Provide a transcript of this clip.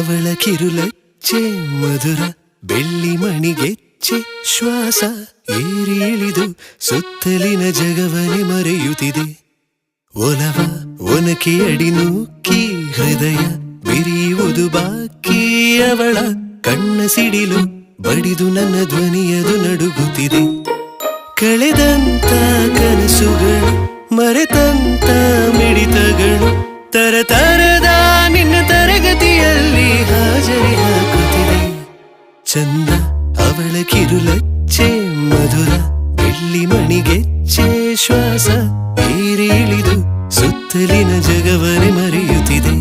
ಅವಳ ಕಿರುಲಚ್ಚೆ ಮಧುರ, ಬೆಳ್ಳಿ ಮಣಿಗೆಚ್ಚೆ ಶ್ವಾಸ ಏರಿ ಇಳಿದು ಸುತ್ತಲಿನ ಜಗವನೆ ಮರೆಯುತ್ತಿದೆ. ಒಲವ ಒನಕಿ ಅಡಿ ನೂಕಿ ಹೃದಯ ಬಿರಿಯುವುದು ಬಾಕಿ ಅವಳ ಕಣ್ಣ ಸಿಡಿಲು ಬಡಿದು ನನ್ನ ಧ್ವನಿಯದು ನಡುಗುತ್ತಿದೆ. ಕಳೆದಂತ ಕನಸುಗಳು ಮರೆತಂತ ಚಂದ ಅವಳ ಕಿರುಲಚ್ಚೆ ಮಧುರ ಬೆಳ್ಳಿ ಮಣಿಗೆಚ್ಚೆ ಶ್ವಾಸ ಏರಿ ಇಳಿದು ಸುತ್ತಲಿನ ಜಗವನೆ ಮರೆಯುತ್ತಿದೆ.